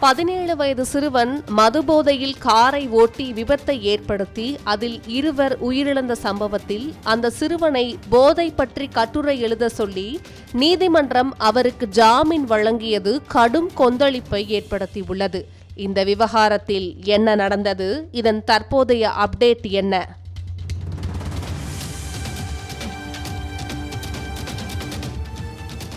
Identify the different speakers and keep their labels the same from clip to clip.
Speaker 1: பதினேழு வயது சிறுவன் மதுபோதையில் காரை ஓட்டி விபத்தை ஏற்படுத்தி அதில் இருவர் உயிரிழந்த சம்பவத்தில் அந்த சிறுவனை போதை பற்றி கட்டுரை எழுத சொல்லி நீதிமன்றம் அவருக்கு ஜாமீன் வழங்கியது கடும் கொந்தளிப்பை ஏற்படுத்தியுள்ளது. இந்த விவகாரத்தில் என்ன நடந்தது? இதன் தற்போதைய அப்டேட் என்ன?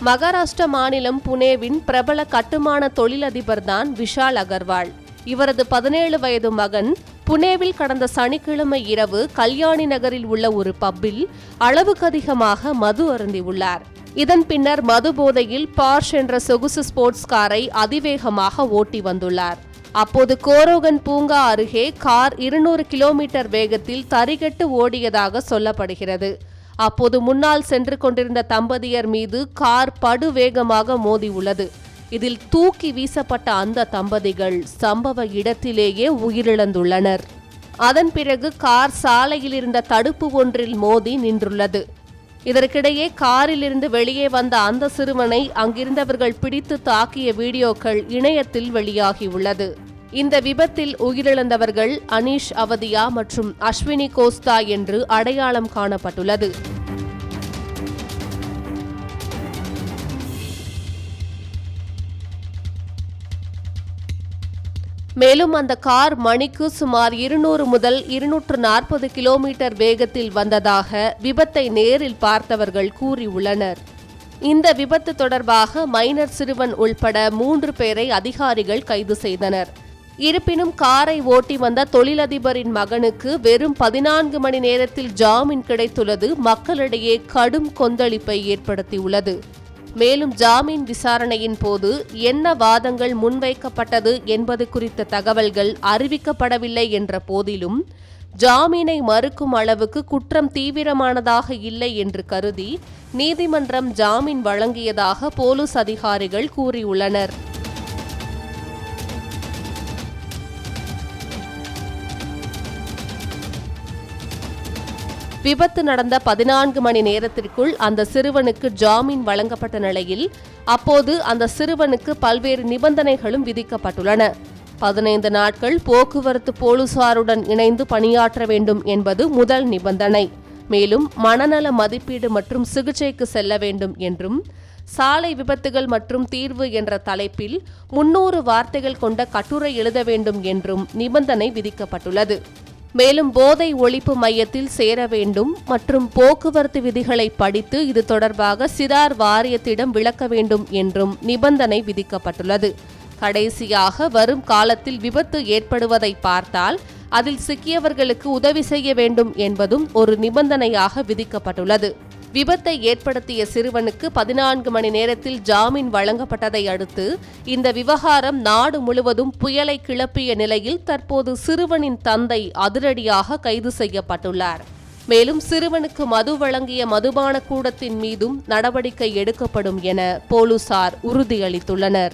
Speaker 1: மகாராஷ்டிரா மாநிலம் புனேவின் பிரபல கட்டுமான தொழிலதிபர் தான் விஷால் அகர்வால். இவரது பதினேழு வயது மகன் புனேவில் கடந்த சனிக்கிழமை இரவு கல்யாணி நகரில் உள்ள ஒரு பப்பில் அளவுக்கு அதிகமாக மது அருந்தியுள்ளார். இதன் பின்னர் மது போதையில் பார்ஷ் என்ற சொகுசு ஸ்போர்ட்ஸ் காரை அதிவேகமாக ஓட்டி வந்துள்ளார். அப்போது கோரோகன் பூங்கா அருகே கார் இருநூறு கிலோமீட்டர் வேகத்தில் தரிகட்டு ஓடியதாக சொல்லப்படுகிறது. அப்போது முன்னால் சென்று கொண்டிருந்த தம்பதியர் மீது கார் படுவேகமாக மோதி மோதியுள்ளது. இதில் தூக்கி வீசப்பட்ட அந்த தம்பதிகள் சம்பவ இடத்திலேயே உயிரிழந்துள்ளனர். அதன் பிறகு கார் சாலையில் இருந்த தடுப்பு ஒன்றில் மோதி நின்றுள்ளது. இதற்கிடையே காரிலிருந்து வெளியே வந்த அந்த சிறுவனை அங்கிருந்தவர்கள் பிடித்து தாக்கிய வீடியோக்கள் இணையத்தில் வெளியாகியுள்ளது. இந்த விபத்தில் உயிரிழந்தவர்கள் அனீஷ் அவதியா மற்றும் அஸ்வினி கோஸ்தா என்று அடையாளம் காணப்பட்டுள்ளது. மேலும் அந்த கார் மணிக்கு சுமார் இருநூறு முதல் இருநூற்று நாற்பது கிலோமீட்டர் வேகத்தில் வந்ததாக விபத்தை நேரில் பார்த்தவர்கள் கூறியுள்ளனர். இந்த விபத்து தொடர்பாக மைனர் சிறுவன் உள்பட மூன்று பேரை அதிகாரிகள் கைது செய்தனர். இருப்பினும் காரை ஓட்டி வந்த தொழிலதிபரின் மகனுக்கு வெறும் பதினான்கு மணி நேரத்தில் ஜாமீன் கிடைத்துள்ளது. மக்களிடையே கடும் கொந்தளிப்பை ஏற்படுத்தியுள்ளது. மேலும் ஜாமீன் விசாரணையின் போது என்ன வாதங்கள் முன்வைக்கப்பட்டது என்பது குறித்த தகவல்கள் அறிவிக்கப்படவில்லை என்ற போதிலும் ஜாமீனை மறுக்கும் அளவுக்கு குற்றம் தீவிரமானதாக இல்லை என்று கருதி நீதிமன்றம் ஜாமீன் வழங்கியதாக போலீஸ் அதிகாரிகள் கூறியுள்ளனர். விபத்து நடந்த பதினான்கு மணி நேரத்திற்குள் அந்த சிறுவனுக்கு ஜாமீன் வழங்கப்பட்ட நிலையில் அப்போது அந்த சிறுவனுக்கு பல்வேறு நிபந்தனைகளும் விதிக்கப்பட்டுள்ளன. பதினைந்து நாட்கள் போக்குவரத்து போலீசாருடன் இணைந்து பணியாற்ற வேண்டும் என்பது முதல் நிபந்தனை. மேலும் மனநல மதிப்பீடு மற்றும் சிகிச்சைக்கு செல்ல வேண்டும் என்றும் சாலை விபத்துகள் மற்றும் தீர்வு என்ற தலைப்பில் முன்னூறு வார்த்தைகள் கொண்ட கட்டுரை எழுத வேண்டும் என்றும் நிபந்தனை விதிக்கப்பட்டுள்ளது. மேலும் போதை ஒழிப்பு மையத்தில் சேர வேண்டும் மற்றும் போக்குவரத்து விதிகளை படித்து இது தொடர்பாக சிறார் வாரியத்திடம் விளக்க வேண்டும் என்றும் நிபந்தனை விதிக்கப்பட்டுள்ளது. கடைசியாக வரும் காலத்தில் விபத்து ஏற்படுவதை பார்த்தால் அதில் சிக்கியவர்களுக்கு உதவி செய்ய வேண்டும் என்பதும் ஒரு நிபந்தனையாக விதிக்கப்பட்டுள்ளது. விபத்தை ஏற்படுத்திய சிறுவனுக்கு பதினான்கு மணி நேரத்தில் ஜாமீன் வழங்கப்பட்டதை அடுத்து இந்த விவகாரம் நாடு முழுவதும் புயலை கிளப்பிய நிலையில் தற்போது சிறுவனின் தந்தை அதிரடியாக கைது செய்யப்பட்டுள்ளார். மேலும் சிறுவனுக்கு மது வழங்கிய மதுபான கூடத்தின் மீதும் நடவடிக்கை எடுக்கப்படும் என போலீசார் உறுதியளித்துள்ளனர்.